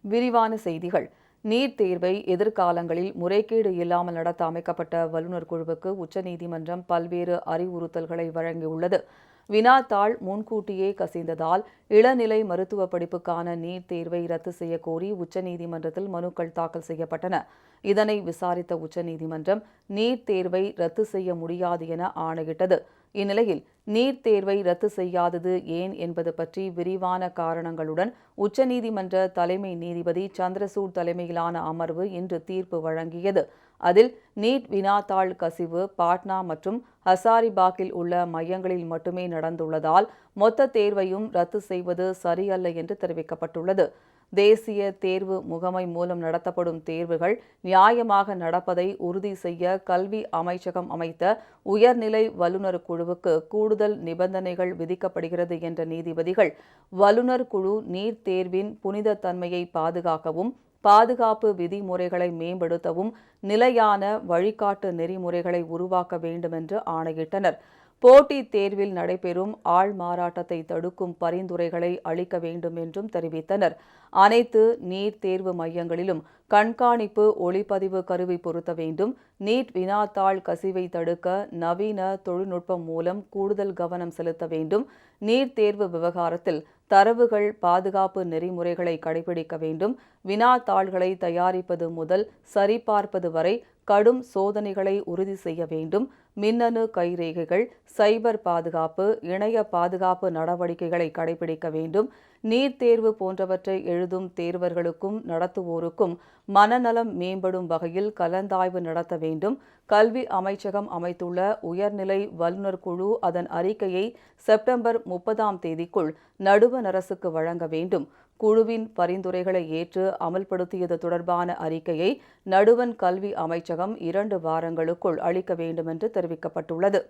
விரிவான செய்திகள். நீட் தேர்வை எதிர்காலங்களில் முறைகேடு இல்லாமல் நடத்த அமைக்கப்பட்ட வல்லுநர் குழுவுக்கு உச்சநீதிமன்றம் பல்வேறு அறிவுறுத்தல்களை வழங்கியுள்ளது. வினாத்தாள் முன்கூட்டியே கசிந்ததால் இளநிலை மருத்துவ படிப்புக்கான நீட் தேர்வை ரத்து செய்யக்கோரி உச்சநீதிமன்றத்தில் மனுக்கள் தாக்கல் செய்யப்பட்டன. இதனை விசாரித்த உச்சநீதிமன்றம் நீட் தேர்வை ரத்து செய்ய முடியாது என ஆணையிட்டது. இந்நிலையில் நீட் தேர்வை ரத்து செய்யாதது ஏன் என்பது பற்றி விரிவான காரணங்களுடன் உச்சநீதிமன்ற தலைமை நீதிபதி சந்திரசூட் தலைமையிலான அமர்வு இன்று தீர்ப்பு வழங்கியது. அதில் நீட் வினாத்தாள் கசிவு பாட்னா மற்றும் ஹசாரிபாக்கில் உள்ள மையங்களில் மட்டுமே நடந்துள்ளதால் மொத்த தேர்வையும் ரத்து செய்வது சரியல்ல என்று தெரிவிக்கப்பட்டுள்ளது. தேசிய தேர்வு முகமை மூலம் நடத்தப்படும் தேர்வுகள் நியாயமாக நடப்பதை உறுதி செய்ய கல்வி அமைச்சகம் அமைத்த உயர்நிலை வல்லுநர் குழுவுக்கு கூடுதல் நிபந்தனைகள் விதிக்கப்படுகிறது என்ற நீதிபதிகள் வல்லுநர் குழு நீட் தேர்வின் புனித தன்மையை பாதுகாக்கவும் பாதுகாப்பு விதிமுறைகளை மேம்படுத்தவும் நிலையான வழிகாட்டு நெறிமுறைகளை உருவாக்க வேண்டும் என்று ஆணையிட்டனர். போட்டித் தேர்வில் நடைபெறும் ஆள் மாறாட்டத்தை தடுக்கும் பரிந்துரைகளை அளிக்க வேண்டும் என்றும் தெரிவித்தனர். அனைத்து நீட் தேர்வு மையங்களிலும் கண்காணிப்பு ஒளிப்பதிவு கருவி பொருத்த வேண்டும். நீட் வினாத்தாள் கசிவை தடுக்க நவீன தொழில்நுட்பம் மூலம் கூடுதல் கவனம் செலுத்த வேண்டும். நீட் தேர்வு விவகாரத்தில் தரவுகள் பாதுகாப்பு நெறிமுறைகளை கடைபிடிக்க வேண்டும். வினாத்தாள்களை தயாரிப்பது முதல் சரிபார்ப்பது வரை கடும் சோதனைகளை உறுதி செய்ய வேண்டும். மின்னணு கைரேகைகள் சைபர் பாதுகாப்பு இணைய பாதுகாப்பு நடவடிக்கைகளை கடைபிடிக்க வேண்டும். நீட் தேர்வு போன்றவற்றை எழுதும் தேர்வர்களுக்கும் நடத்துவோருக்கும் மனநலம் மேம்படும் வகையில் கலந்தாய்வு நடத்த வேண்டும். கல்வி அமைச்சகம் அமைத்துள்ள உயர்நிலை வல்லுநர் குழு அதன் அறிக்கையை செப்டம்பர் முப்பதாம் தேதிக்குள் நடுவண் அரசுக்கு வழங்க வேண்டும். குழுவின் பரிந்துரைகளை ஏற்று அமல்படுத்தியது தொடர்பான அறிக்கையை நடுவன் கல்வி அமைச்சகம் இரண்டு வாரங்களுக்குள் அளிக்க வேண்டும் என்று தெரிவிக்கப்பட்டுள்ளது.